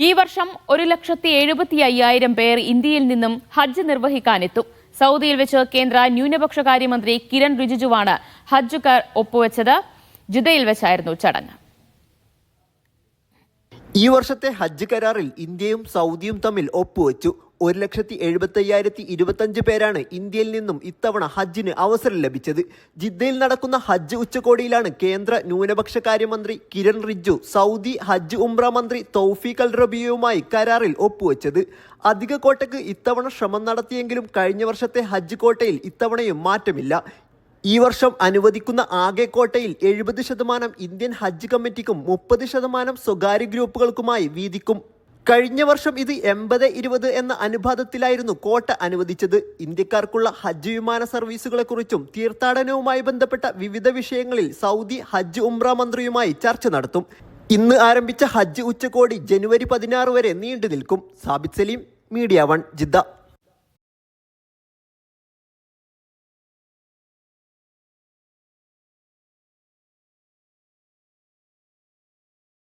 ഈ വർഷം ഒരു ലക്ഷത്തി എഴുപത്തി അയ്യായിരം പേർ ഇന്ത്യയിൽ നിന്നും ഹജ്ജ് നിർവഹിക്കാനെത്തും. സൗദിയിൽ വെച്ച് കേന്ദ്ര ന്യൂനപക്ഷ കാര്യമന്ത്രി കിരൺ റിജിജുവാണ് ഹജ്ജ് ഒപ്പുവെച്ചത്. ജിദ്ദയിൽ വെച്ചായിരുന്നു ചടങ്ങ്. ഈ വർഷത്തെ ഹജ്ജ് കരാറിൽ ഇന്ത്യയും സൗദിയും തമ്മിൽ ഒപ്പുവെച്ചു. ഒരു ലക്ഷത്തി എഴുപത്തി അയ്യായിരത്തി ഇരുപത്തഞ്ച് പേരാണ് ഇന്ത്യയിൽ നിന്നും ഇത്തവണ ഹജ്ജിന് അവസരം ലഭിച്ചത്. ജിദ്ദയിൽ നടക്കുന്ന ഹജ്ജ് ഉച്ചകോടിയിലാണ് കേന്ദ്ര ന്യൂനപക്ഷ കാര്യമന്ത്രി കിരൺ റിജ്ജു സൗദി ഹജ്ജ് ഉംറ മന്ത്രി തൗഫീഖ് അൽ റബിയുമായി കരാറിൽ ഒപ്പുവെച്ചത്. അധിക കോട്ടയ്ക്ക് ഇത്തവണ ശ്രമം നടത്തിയെങ്കിലും കഴിഞ്ഞ വർഷത്തെ ഹജ്ജ് കോട്ടയിൽ ഇത്തവണയും മാറ്റമില്ല. ഈ വർഷം അനുവദിക്കുന്ന ആകെ കോട്ടയിൽ എഴുപത് ശതമാനം ഇന്ത്യൻ ഹജ്ജ് കമ്മിറ്റിക്കും മുപ്പത് ശതമാനം സ്വകാര്യ ഗ്രൂപ്പുകൾക്കുമായി വീതിക്കും. കഴിഞ്ഞ വർഷം ഇത് എൺപത് ഇരുപത് എന്ന അനുപാതത്തിലായിരുന്നു കോട്ട അനുവദിച്ചത്. ഇന്ത്യക്കാർക്കുള്ള ഹജ്ജ് വിമാന സർവീസുകളെക്കുറിച്ചും തീർത്ഥാടനവുമായി ബന്ധപ്പെട്ട വിവിധ വിഷയങ്ങളിൽ സൗദി ഹജ്ജ് ഉംറ മന്ത്രിയുമായി ചർച്ച നടത്തും. ഇന്ന് ആരംഭിച്ച ഹജ്ജ് ഉച്ചകോടി ജനുവരി പതിനാറ് വരെ നീണ്ടു നിൽക്കും Sabith Saleem Media One Jeddah.